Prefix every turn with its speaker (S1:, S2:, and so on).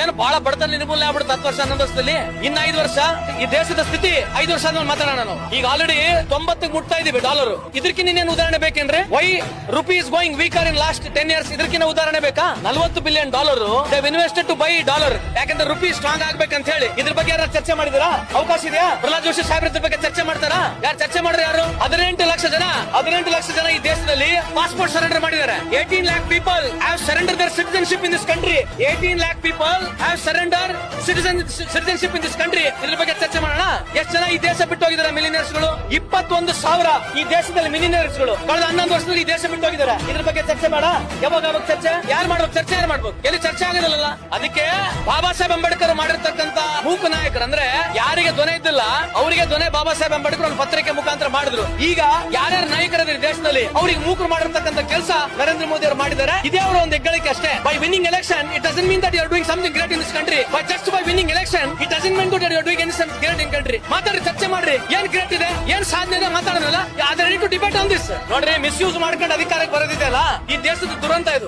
S1: ಏನು ಬಹಳ ಬಡತನ ನಿರ್ಮೂಲನೆ ಆಗ್ಬಿಡುತ್ತೆ ಹತ್ತು ವರ್ಷ, ಹನ್ನೊಂದು ವರ್ಷದಲ್ಲಿ? ಇನ್ನ ಐದು ವರ್ಷ? ಈ ದೇಶದ ಸ್ಥಿತಿ, ಐದು ವರ್ಷ ಅಂದ್ರೆ ಮಾತಾಡೋಣ ನಾನು. ಈಗ ಆಲ್ರೆಡಿ ತೊಂಬತ್ತಕ್ಕೆ ಮುಟ್ತಾ ಇದೀವಿ ಡಾಲರ್ ಇದಕ್ಕಿಂತ ಇನ್ನೇನು ಉದಾಹರಣೆ ಬೇಕೇನ್ರಿ why rupees going weaker in last ten years ಇದಕ್ಕಿನ ಉದಾಹರಣೆ ಬೇಕಾ? ನಲ್ವತ್ತು billion dollar invested to buy dollar ಯಾಕಂದ್ರೆ ರುಪೀಸ್ ಸ್ಟ್ರಾಂಗ್ ಆಗ್ಬೇಕಂತ ಹೇಳಿ. ಇದ್ರ ಬಗ್ಗೆ ಯಾರು ಚರ್ಚೆ ಮಾಡಿದಿರಾ ಅವಕಾಶ ಇದೆಯಾ? ಪ್ರಹ್ಲಾದ್ ಜೋಶಿ ಸಾಹೇಬ್ರ ಇದ್ರ ಬಗ್ಗೆ ಚರ್ಚೆ ಮಾಡ್ತಾರಾ? ಯಾರು ಚರ್ಚೆ ಮಾಡಿದ್ರೆ ಯಾರು? ಹದಿನೆಂಟು ಲಕ್ಷ ಜನ, ಹದಿನೆಂಟು ಲಕ್ಷ ಜನ ಈ ದೇಶದಲ್ಲಿ ಪಾಸ್ಪೋರ್ಟ್ ಸರೆಂಡರ್ ಮಾಡಿದ್ದಾರೆ. Eighteen lakh people have surrender their citizenship in this country eighteen lakh people have surrender citizen citizenship in this country ಇದ್ರ ಬಗ್ಗೆ ಚರ್ಚೆ ಮಾಡೋಣ. ಎಷ್ಟು ಜನ ಈ ದೇಶ ಬಿಟ್ಟು ಹೋಗಿದ್ದಾರೆ ಮಿಲಿನಿಯರ್ಸ್ಗಳು? ಇಪ್ಪತ್ತೊಂದು ಸಾವಿರ ಈ ದೇಶದಲ್ಲಿ ಮಿಲಿನಿಯರ್ಸ್ಗಳು. ಕಳೆದ ಹನ್ನೊಂದು ವರ್ಷದಲ್ಲಿ ಈ ದೇಶ ಬಿಟ್ಟು ಹೋಗಿದ್ದಾರೆ. ಇದ್ರ ಬಗ್ಗೆ ಚರ್ಚೆ ಮಾಡ ಯಾವಾಗ ಯಾವಾಗ ಚರ್ಚೆ? ಯಾರು ಮಾಡ್ಬೇಕು ಚರ್ಚೆ, ಯಾರು ಮಾಡ್ಬೇಕು ಎಲ್ಲಿ ಚರ್ಚೆ ಆಗಿರಲಿಲ್ಲ ಅದಕ್ಕೆ ಬಾಬಾ ಸಾಹೇಬ್ ಅಂಬೇಡ್ಕರ್ ಮಾಡಿರ್ತಕ್ಕಂತ ಮೂಕ ನಾಯಕರು ಅಂದ್ರೆ ಯಾರಿಗೆ ಧ್ವನಿ ಇದ್ದಿಲ್ಲ, ಅವರಿಗೆ ಧ್ವನಿ ಬಾಬಾ ಸಾಹೇಬ್ ಅಂಬೇಡ್ಕರ್ ಒಂದು ಪತ್ರಿಕೆ ಮುಖಾಂತರ ಮಾಡಿದ್ರು. ಈಗ ಯಾರ್ಯಾರು ನಾಯಕರಿದ್ದಾರೆ ದೇಶದಲ್ಲಿ, ಅವ್ರಿಗೆ ಮೂಕರು ಮಾಡಿರ್ತಕ್ಕಂಥ ಕೆಲಸ ನರೇಂದ್ರ ಮೋದಿ ಅವರು ಮಾಡಿದ್ದಾರೆ. ಇದೇ ಅವರ ಒಂದು ಹೆಗ್ಗಳಿಕೆ ಅಷ್ಟೇ. By winning election it doesn't mean that you are doing something great in this country by just by winning election it doesn't mean that you doing any something great in country ಮಾತಾಡಿ ಚರ್ಚೆ ಮಾಡ್ರಿ. ಏನ್ great ಇದೆ? ಏನ್ ಸಾಧನೆ ಇದೆ ಮಾತಾಡೋದಲ್ಲ ಅದೇ ಟು ಡಿಬೇಟ್ ಆನ್ ದಿಸ್ ನೋಡ್ರಿ ಮಿಸ್ಯೂಸ್ ಮಾಡ್ಕೊಂಡು ಅಧಿಕಾರಕ್ಕೆ ಬರೋದಿದೆಯಲ್ಲ? ಈ ದೇಶದ ದುರಂತ ಇದು.